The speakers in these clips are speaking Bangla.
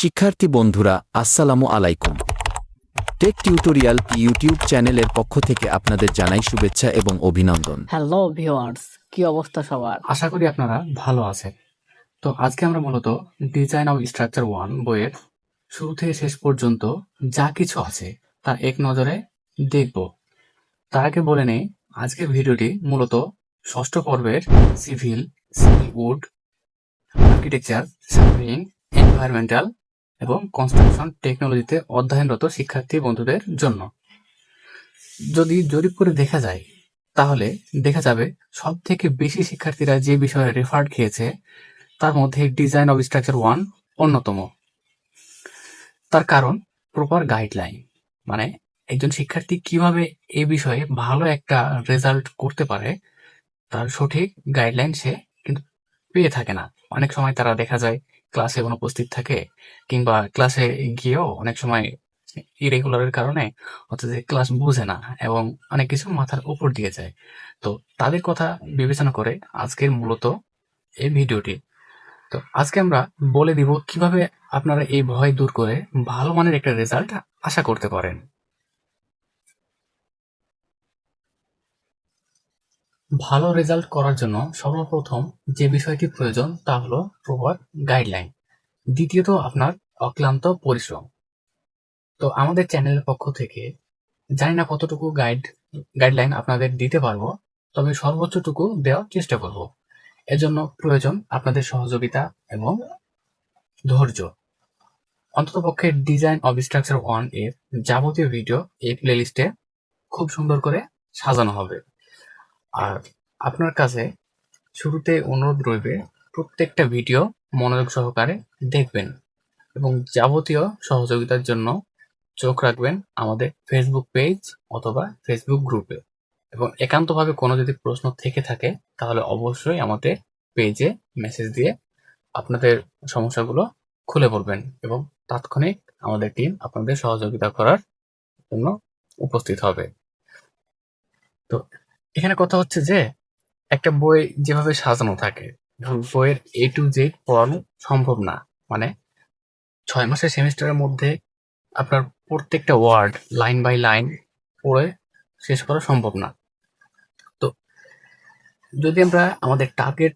শিক্ষার্থী বন্ধুরা আসসালামু আলাইকুম। টেক টিউটোরিয়াল ইউটিউব চ্যানেলের পক্ষ থেকে আপনাদের জানাই শুভেচ্ছা এবং অভিনন্দন। হ্যালো ভিউয়ার্স কি অবস্থা সবার? আশা করি আপনারা ভালো আছেন। তো আজকে আমরা মূলত ডিজাইন অফ স্ট্রাকচার ওয়ান বইয়ের শুরু থেকে শেষ পর্যন্ত যা কিছু আছে তা এক নজরে দেখব। তার আগে বলে নেই আজকের ভিডিওটি মূলত ষষ্ঠ পর্বের civil civil wood architecture surveying environmental এবং কনস্ট্রাকশন টেকনোলজিতে অধ্যয়নরত শিক্ষার্থী বন্ধুদের জন্য। যদি জরিপ করে দেখা যায়, তাহলে দেখা যাবে সব থেকে বেশি শিক্ষার্থীরা যে বিষয়ে রেফার্ড খেয়েছে, তার মধ্যে ডিজাইন অব স্ট্রাকচার ওয়ান অন্যতম। তার কারণ প্রপার গাইডলাইন মানে একজন শিক্ষার্থী কীভাবে এ বিষয়ে ভালো একটা রেজাল্ট করতে পারে, তার সঠিক গাইডলাইন সে কিন্তু পেয়ে থাকে না। অনেক সময় তারা দেখা যায় ক্লাসে অনুপস্থিত থাকে কিংবা ক্লাসে গিয়েও অনেক সময় ইরেগুলারের কারণে হচ্ছে যে ক্লাস বুঝে না এবং অনেক কিছু মাথার উপর দিয়ে যায়। তো তাদের কথা বিবেচনা করে আজকের মূলত এই ভিডিওটি। তো আজকে আমরা বলে দিব কীভাবে আপনারা এই ভয় দূর করে ভালো মানের একটা রেজাল্ট আশা করতে পারেন। ভালো রেজাল্ট করার জন্য সর্বপ্রথম যে বিষয়টি প্রয়োজন তা হলো প্রপার গাইডলাইন দ্বিতীয়ত আপনার অক্লান্ত পরিশ্রম। তো আমাদের চ্যানেলের পক্ষ থেকে জানি না কতটুকু গাইড গাইডলাইন আপনাদের দিতে পারব, তবে সর্বোচ্চটুকু দেওয়ার চেষ্টা করব। এজন্য প্রয়োজন আপনাদের সহযোগিতা এবং ধৈর্য। অন্ততপক্ষে ডিজাইন অব স্ট্রাকচার ওয়ানের যাবতীয় ভিডিও এই প্লেলিস্টে খুব সুন্দর করে সাজানো হবে। আর আপনার কাছে শুরুতে অনুরোধ রইবে, প্রত্যেকটা ভিডিও মনোযোগ সহকারে দেখবেন এবং যাবতীয় সহযোগিতার জন্য চোখ রাখবেন আমাদের ফেসবুক পেজ অথবা ফেসবুক গ্রুপে এবং একান্তভাবে কোনো যদি প্রশ্ন থেকে থাকে, তাহলে অবশ্যই আমাদের পেজে মেসেজ দিয়ে আপনাদের সমস্যাগুলো খুলে বলবেন এবং তাৎক্ষণিক আমাদের টিম আপনাদের সহযোগিতা করার জন্য উপস্থিত হবে। তো এখানে কথা হচ্ছে যে, একটা বই যেভাবে সাজানো থাকে বইয়ের এ টু জেড পড়ানো সম্ভব না। মানে ছয় মাসের সেমিস্টারের মধ্যে আপনার প্রত্যেকটা ওয়ার্ড লাইন বাই লাইন পড়ে শেষ করা সম্ভব না। তো যদি আমরা আমাদের টার্গেট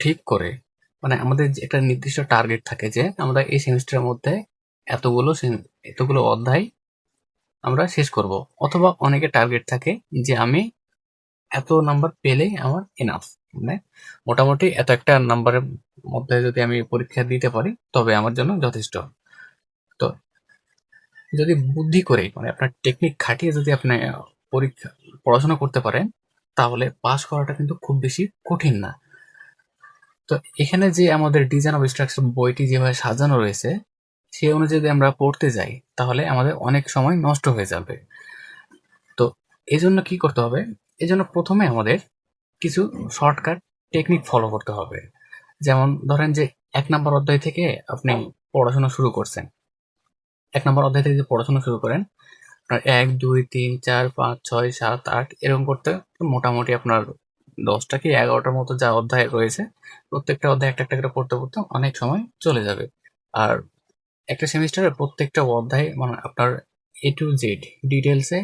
ঠিক করে মানে আমাদের একটা নির্দিষ্ট টার্গেট থাকে যে, আমরা এই সেমিস্টারের মধ্যে এতগুলো এতগুলো অধ্যায় আমরা শেষ করব। অথবা অনেকে টার্গেট থাকে যে আমি এত নাম্বার পেলেই আমার এনাফ মানে মোটামুটি এত একটা নাম্বারের মধ্যে যদি আমি পরীক্ষা দিতে পারি, তবে আমার জন্য যথেষ্ট। তো যদি বুদ্ধি করে মানে আপনার টেকনিক খাটিয়ে যদি আপনি পরীক্ষা, পড়াশোনা করতে পারেন, তাহলে পাস করাটা কিন্তু খুব বেশি কঠিন না। তো এখানে যে আমাদের ডিজাইন অফ স্ট্রাকচার বইটি যেভাবে সাজানো রয়েছে সেই অনুযায়ী যদি আমরা পড়তে যাই, তাহলে আমাদের অনেক সময় নষ্ট হয়ে যাবে। তো এই জন্য কি করতে হবে এই জন্য প্রথমে আমাদের কিছু শর্টকাট টেকনিক ফলো করতে হবে। যেমন ধরেন যে এক নম্বর অধ্যায় থেকে আপনি পড়াশোনা শুরু করছেন। এক নম্বর অধ্যায় থেকে পড়াশোনা শুরু করেন, আপনার এক, দুই, তিন, চার, পাঁচ, ছয়, সাত, আট এরকম করতে মোটামুটি আপনার দশটা কি এগারোটার মতো যা অধ্যায় রয়েছে, প্রত্যেকটা অধ্যায় একটা একটা করে পড়তে পড়তে অনেক সময় চলে যাবে। আর একটা সেমিস্টারে প্রত্যেকটা অধ্যায় মানে আপনার এ টু জেড ডিটেলসে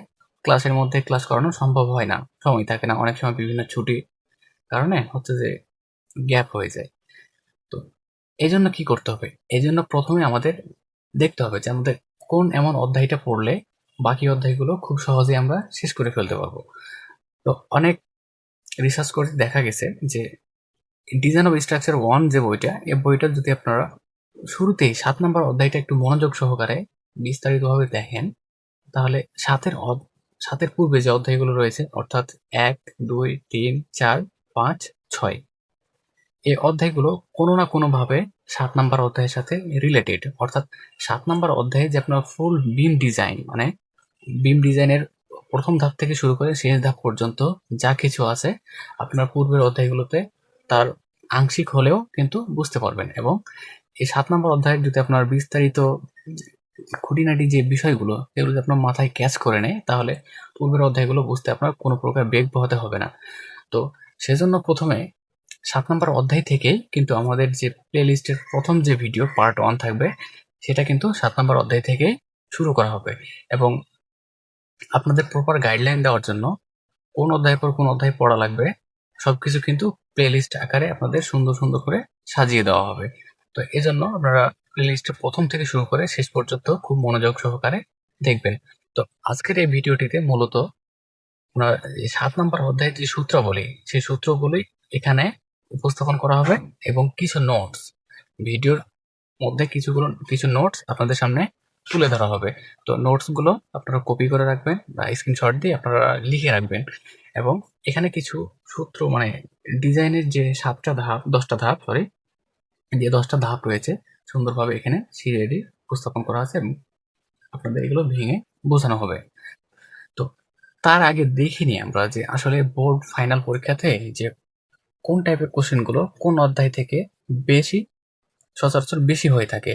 ক্লাসের মধ্যে ক্লাস করানো সম্ভব হয় না। সময় থাকে না। অনেক সময় বিভিন্ন ছুটি কারণে হচ্ছে যে গ্যাপ হয়ে যায়। তো এই জন্য কি করতে হবে? এই জন্য প্রথমে আমাদের দেখতে হবে যে আমাদের কোন এমন অধ্যায়টা পড়লে বাকি অধ্যায়গুলো খুব সহজে আমরা শেষ করে ফেলতে পারব। তো অনেক রিসার্চ করে দেখা গেছে যে ডিজাইন অফ স্ট্রাকচার ওয়ান যে বইটা এই বইটা যদি আপনারা শুরুতেই সাত নম্বর অধ্যায়টা একটু মনোযোগ সহকারে বিস্তারিতভাবে দেখেন, তাহলে সাতের সাতের পূর্বে যে অধ্যায়গুলো রয়েছে, অর্থাৎ এক, দুই, তিন, চার, পাঁচ, ছয়, এই অধ্যায়গুলো কোনো না কোনোভাবে সাত নাম্বার অধ্যায়ের সাথে রিলেটেড অর্থাৎ সাত নাম্বার অধ্যায়ে যে আপনার ফুল বিম ডিজাইন মানে বিম ডিজাইনের প্রথম ধাপ থেকে শুরু করে শেষ ধাপ পর্যন্ত যা কিছু আছে, আপনার পূর্বের অধ্যায়গুলোতে তার আংশিক হলেও কিন্তু বুঝতে পারবেন। এবং এই সাত নম্বর অধ্যায়ে যদি আপনার বিস্তারিত খুঁটিনাটি যে বিষয়গুলো, সেগুলো যদি আপনার মাথায় ক্যাচ করে নেয়, তাহলে পূর্বের অধ্যায়গুলো বুঝতে আপনার কোনো প্রকার বেগ বহাতে হবে না। তো সেজন্য প্রথমে সাত নম্বর অধ্যায় থেকেই কিন্তু আমাদের যে প্লে লিস্টের প্রথম যে ভিডিও পার্ট ওয়ান থাকবে, সেটা কিন্তু সাত নম্বর অধ্যায় থেকে শুরু করা হবে। এবং আপনাদের প্রপার গাইডলাইন দেওয়ার জন্য কোন অধ্যায়ের পর কোন অধ্যায় পড়া লাগবে, সবকিছু কিন্তু প্লেলিস্ট আকারে আপনাদের সুন্দর সুন্দর করে সাজিয়ে দেওয়া হবে। তো এজন্য আপনারা প্লেলিস্টে প্রথম থেকে শুরু করে শেষ পর্যন্ত খুব মনোযোগ সহকারে দেখবেন। তো আজকের এই ভিডিওটিতে মূলত আমরা সাত নম্বর অধ্যায়ের যে সূত্রাবলী সেই সূত্রগুলি এখানে উপস্থাপন করা হবে এবং কিছু নোটস ভিডিওর মধ্যে কিছুগুলো, কিছু নোটস আপনাদের সামনে তুলে ধরা হবে। তো নোটসগুলো আপনারা কপি করে রাখবেন বা স্ক্রিনশট দিয়ে আপনারা লিখে রাখবেন এবং এখানে কিছু সূত্র মানে ডিজাইনের যে সাতটা ধাপ, দশটা ধাপ সরি যে দশটা ধাপ রয়েছে সুন্দরভাবে এখানে সিরিয়ালি উপস্থাপন করা আছে এবং আপনাদের এগুলো ভেঙে বোঝানো হবে। তো তার আগে দেখে নিই আমরা যে আসলে বোর্ড ফাইনাল পরীক্ষাতে যে কোন টাইপের কোশ্চেনগুলো কোন অধ্যায় থেকে বেশি সচরাচর বেশি হয়ে থাকে।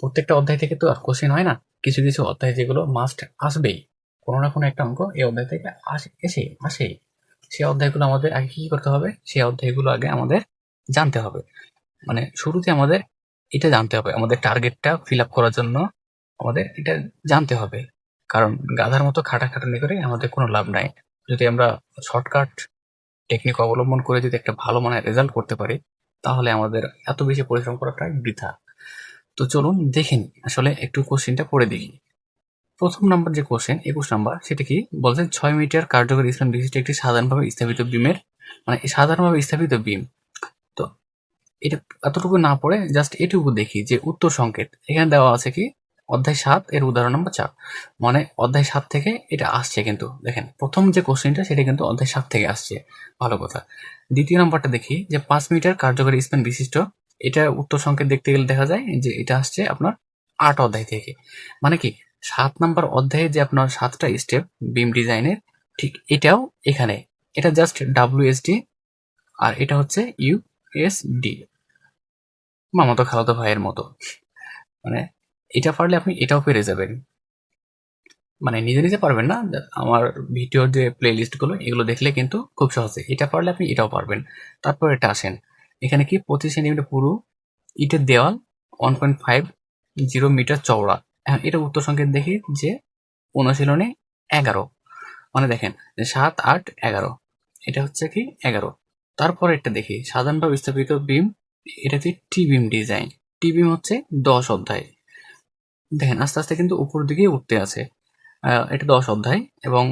প্রত্যেকটা অধ্যায় থেকে তো আর কোশ্চেন হয় না। কিছু কিছু অধ্যায় যেগুলো মাস্ট আসবেই। কোনো না কোনো একটা অঙ্ক এই অধ্যায় থেকে আসে, এসে, আসেই। সেই অধ্যায়গুলো আমাদের আগে কি করতে হবে? সেই অধ্যায়গুলো আগে আমাদের জানতে হবে। মানে শুরুতে আমাদের এটা জানতে হবে। আমাদের টার্গেটটা ফিল আপ করার জন্য আমাদের এটা জানতে হবে। কারণ গাধার মতো খাটাখাটানি করে আমাদের কোনো লাভ নাই। যদি আমরা শর্টকাট টেকনিক অবলম্বন করে যদি একটা ভালো মানের রেজাল্ট করতে পারি, তাহলে আমাদের এত বেশি পরিশ্রম করাটা বৃথা। তো চলুন দেখে নিই। আসলে একটু কোশ্চেনটা পড়ে দেখি। প্রথম নাম্বার যে কোশ্চেন একুশ নাম্বার সেটা কি? বলছেন ছয় মিটার কার্যকরী ইসলাম বিশিষ্ট একটি সাধারণভাবে স্থাপিত বিমের মানে সাধারণভাবে স্থাপিত বিম। এটা এতটুকু না পড়ে জাস্ট এটুকু দেখি যে উত্তর সংকেত। এখানে দেওয়া আছে কি? অধ্যায় সাত এর উদাহরণ নম্বর চার। মানে অধ্যায় সাত থেকে এটা আসছে কিন্তু, দেখেন। প্রথম যে কোশ্চেনটা সেটা কিন্তু অধ্যায় সাত থেকে আসছে। ভালো কথা। দ্বিতীয় নম্বরটা দেখি যে পাঁচ মিটার কার্যকরী স্প্যান বিশিষ্ট। এটা উত্তর সংকেত দেখতে গেলে দেখা যায় যে এটা আসছে আপনার আট অধ্যায় থেকে। মানে কি? সাত নাম্বার অধ্যায়ে যে আপনার সাতটা স্টেপ বিম ডিজাইনের ঠিক এটাও এখানে। এটা জাস্ট ডাব্লিউএসডি আর এটা হচ্ছে ইউএসডি মামাতো খালাতো ভাইয়ের মতো। মানে এটা পারলে আপনি এটাও পেরে যাবেন। মানে নিজে নিজে পারবেন না। আমার ভিডিওর যে প্লে লিস্টগুলো এগুলো দেখলে কিন্তু খুব সহজে। এটা পারলে আপনি এটাও পারবেন। তারপর এটা আসেন। এখানে কি পঁচিশ সেন্টিমিটার পুরো ইটের দেওয়াল one point five zero metre চওড়া। হ্যাঁ এটা উত্তর সংকেত দেখি যে অনুশীলনে এগারো। মানে দেখেন, সাত, আট, এগারো। এটা হচ্ছে কি এগারো। তারপর এটা দেখি সাধারণভাবে স্থাপিত বিম এটা হচ্ছে T beam design T beam হচ্ছে দশ অধ্যায়। দেখেন, আস্তে আস্তে কিন্তু উপর দিকে উঠতে আছে। এটা দশ অধ্যায় এবং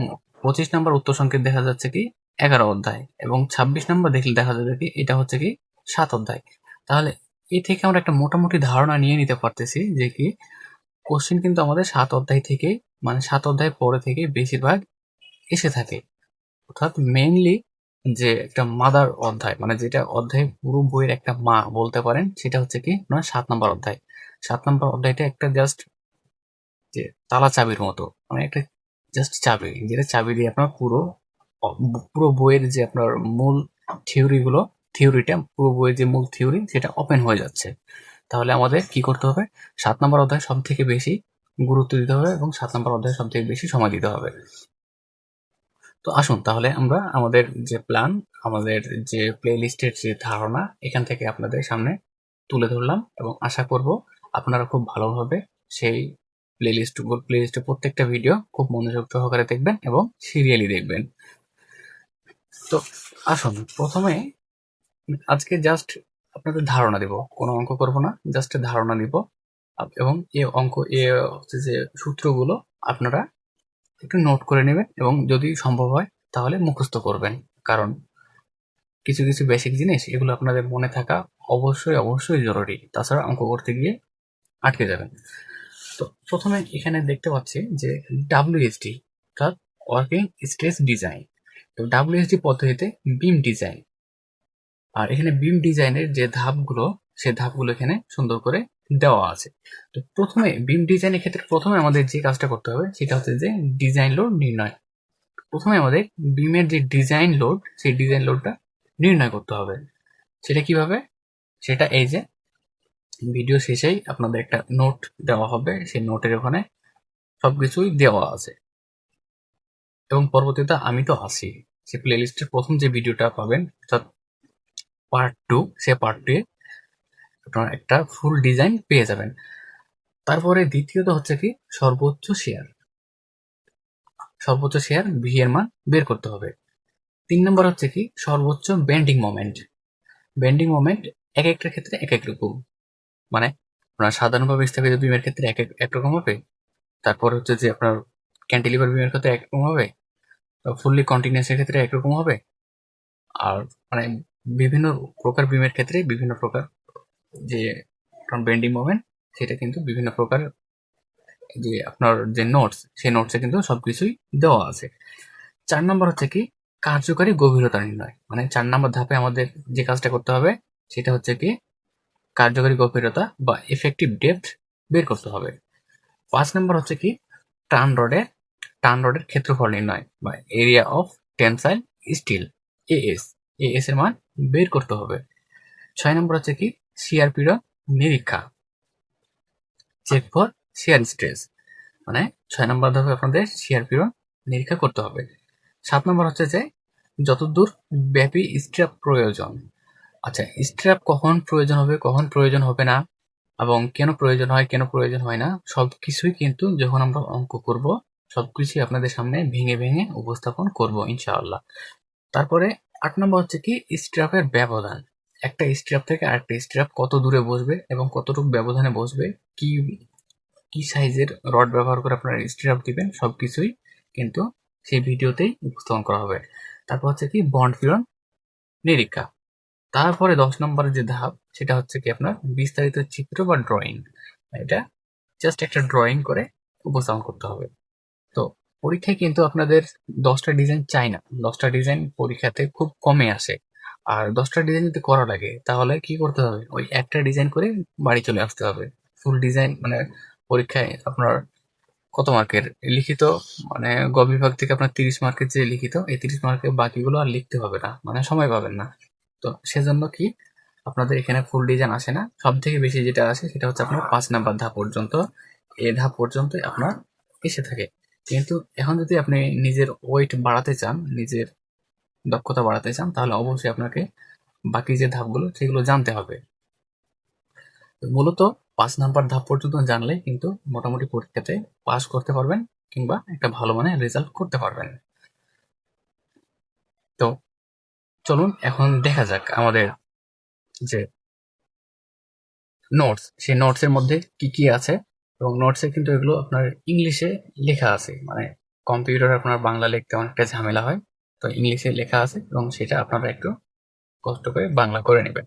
পঁচিশ নাম্বার উত্তর সংকেত দেখা যাচ্ছে কি এগারো অধ্যায় এবং ছাব্বিশ নাম্বার দেখলে দেখা যাবে কি এটা হচ্ছে কি সাত অধ্যায়। তাহলে এ থেকে আমরা একটা মোটামুটি ধারণা নিয়ে নিতে পারতেছি যে কি কোশ্চেন কিন্তু আমাদের সাত অধ্যায় থেকে মানে সাত অধ্যায় পরে থেকে বেশিরভাগ এসে থাকে। অর্থাৎ মেইনলি যে একটা মাদার অধ্যায় মানে যেটা অধ্যায় পুরো বইয়ের একটা মা বলতে পারেন, সেটা হচ্ছে কি মানে সাত নম্বর অধ্যায়। সাত নম্বর অধ্যায়টা একটা জাস্ট যে তালা চাবির মতো মানে একটা জাস্ট চাবি, যেটা চাবি দিয়ে আপনার পুরো পুরো বইয়ের যে আপনার মূল থিওরি গুলো থিওরিটা পুরো বইয়ের যে মূল থিওরি সেটা ওপেন হয়ে যাচ্ছে। তাহলে আমাদের কি করতে হবে? সাত নম্বর অধ্যায় সব থেকে বেশি গুরুত্ব দিতে হবে এবং সাত নম্বর অধ্যায় সব থেকে বেশি সময় দিতে হবে। তো আসুন তাহলে আমরা আমাদের যে প্ল্যান আমাদের যে প্লে লিস্টের যে ধারণা, এখান থেকে আপনাদের সামনে তুলে ধরলাম এবং আশা করব আপনারা খুব ভালোভাবে সেই প্লে লিস্ট প্লে লিস্টের প্রত্যেকটা ভিডিও খুব মনোযোগ সহকারে দেখবেন এবং সিরিয়ালি দেখবেন। তো আসুন, প্রথমে আজকে জাস্ট আপনাদের ধারণা দেব। কোনো অঙ্ক করব না জাস্ট ধারণা দিব এবং এ অঙ্ক, এ হচ্ছে যে সূত্রগুলো আপনারা একটু নোট করে নেবেন এবং যদি সম্ভব হয় তাহলে মুখস্থ করবেন। কারণ কিছু কিছু বেসিক জিনিস এগুলো আপনাদের মনে থাকা অবশ্যই অবশ্যই জরুরি। তাছাড়া অঙ্ক করতে গিয়ে আটকে যাবেন। তো প্রথমে এখানে দেখতে পাচ্ছি যে ডাব্লিউএসডি অর্থাৎ ওয়ার্কিং স্ট্রেস ডিজাইন তো ডাব্লিউএসডি পদ্ধতিতে বিম ডিজাইন আর এখানে বিম ডিজাইনের যে ধাপগুলো, সে ধাপগুলো এখানে সুন্দর করে দেওয়া আছে। তো প্রথমে বিম ডিজাইনের ক্ষেত্রে প্রথমে আমাদের যে কাজটা করতে হবে, সেটা হচ্ছে যে ডিজাইন লোড নির্ণয়। প্রথমে আমাদের বিমের যে ডিজাইন লোড সেই ডিজাইন লোডটা নির্ণয় করতে হবে। সেটা কীভাবে? সেটা এই যে ভিডিও শেষেই আপনাদের একটা নোট দেওয়া হবে। সেই নোটের ওখানে সবকিছুই দেওয়া আছে। এবং পরবর্তীতে আমি তো আছি সে প্লেলিস্টের প্রথম যে ভিডিওটা পাবেন, অর্থাৎ পার্ট টু সে পার্ট টু আপনার একটা ফুল ডিজাইন পেয়ে যাবেন। তারপরে দ্বিতীয়ত হচ্ছে কি? সর্বোচ্চ শেয়ার সর্বোচ্চ শেয়ার ভি এর মান বের করতে হবে। তিন নম্বর হচ্ছে কি? সর্বোচ্চ বেন্ডিং মোমেন্ট বেন্ডিং মোমেন্ট এক একটা ক্ষেত্রে এক এক রকম। মানে আপনার সাধারণভাবে স্থগিত বিমের ক্ষেত্রে এক এক- একরকম হবে। তারপর হচ্ছে যে আপনার ক্যান্টিলিভার বিমের ক্ষেত্রে একরকম হবে। ফুললি কন্টিনিউসের ক্ষেত্রে একরকম হবে। আর মানে বিভিন্ন প্রকার বিমের ক্ষেত্রে বিভিন্ন প্রকার যে বেন্ডিং মোমেন্ট সেটা কিন্তু বিভিন্ন প্রকার যে আপনার যে নোটস সেই নোটসে কিন্তু সব কিছুই দেওয়া আছে। চার নম্বর হচ্ছে কি, কার্যকারী গভীরতা নির্ণয়। মানে চার নম্বর ধাপে আমাদের যে কাজটা করতে হবে, সেটা হচ্ছে কি, কার্যকারী গভীরতা বা এফেক্টিভ ডেপথ বের করতে হবে। পাঁচ নম্বর হচ্ছে কি টার্ন রডের টার্ন রডের ক্ষেত্রফল নির্ণয় বা area of tensile steel AS AS এর মান বের করতে হবে। ছয় নম্বর হচ্ছে কি সিআরপির নিরীক্ষা। চেক ফর শেয়ার স্ট্রেস মানে ছয় নম্বর ধাপে আপনাদের সিআরপির নিরীক্ষা করতে হবে। সাত নম্বর হচ্ছে যে, যতদূর ব্যাপী স্ট্র্যাপ প্রয়োজন। আচ্ছা স্ট্র্যাপ কখন প্রয়োজন হবে, কখন প্রয়োজন হবে না, এবং কেন প্রয়োজন হয়, কেন প্রয়োজন হয় না সব কিছুই কিন্তু যখন আমরা অঙ্ক করব, সবকিছুই আপনাদের সামনে ভেঙে ভেঙে উপস্থাপন করব, ইনশাআল্লাহ। তারপরে আট নম্বর হচ্ছে কি স্ট্র্যাপের ব্যবধান। একটা স্ট্র্যাপ থেকে আরেকটা স্ট্র্যাপ কত দূরে বসবে এবং কতটুকু ব্যবধানে বসবে, কি কি সাইজের রড ব্যবহার করে আপনারা স্ট্র্যাপ দিবেন সব কিছুই কিন্তু সেই ভিডিওতেই উপস্থাপন করা হবে। তারপর হচ্ছে কি বন্ড ফিরন নিরীক্ষা। তারপরে দশ নম্বরের যে ধাপ, সেটা হচ্ছে কি আপনার বিস্তারিত চিত্র বা ড্রয়িং এটা জাস্ট একটা ড্রয়িং করে উপস্থাপন করতে হবে। তো পরীক্ষায় কিন্তু আপনাদের দশটা ডিজাইন চাই না। দশটা ডিজাইন পরীক্ষাতে খুব কমে আসে। আর দশটা ডিজাইন যদি করা লাগে, তাহলে কি করতে হবে? ওই একটা ডিজাইন করে বাড়ি চলে আসতে হবে। ফুল ডিজাইন মানে পরীক্ষায় আপনার কত মার্কের লিখিত মানে গ বিভাগ থেকে আপনার তিরিশ মার্কের যে লিখিত, এই তিরিশ মার্কের বাকিগুলো আর লিখতে হবে না। মানে সময় পাবেন না। তো সেজন্য কি আপনাদের এখানে ফুল ডিজাইন আসে না। সব থেকে বেশি যেটা আসে সেটা হচ্ছে আপনার পাঁচ নাম্বার ধাপ পর্যন্ত। এ ধাপ পর্যন্ত আপনার এসে থাকে। কিন্তু এখন যদি আপনি নিজের ওয়েট বাড়াতে চান, নিজের দক্ষতা বাড়াতে চান, তাহলে অবশ্যই আপনাকে বাকি যে ধাপগুলো, সেগুলো জানতে হবে। মূলত পাঁচ নাম্বার ধাপ পর্যন্ত জানলে কিন্তু মোটামুটি পরীক্ষাতে পাস করতে পারবেন কিংবা একটা ভালো মানের রেজাল্ট করতে পারবেন। তো চলুন এখন দেখা যাক আমাদের যে নোটস সেই নোটসের মধ্যে কি কি আছে এবং নোটসে কিন্তু এগুলো আপনার ইংলিশে লেখা আছে। মানে কম্পিউটার আপনার বাংলা লিখতে অনেকটা ঝামেলা হয়। তো ইংলিশে লেখা আছে এবং সেটা আপনারা একটু কষ্ট করে বাংলা করে নেবেন।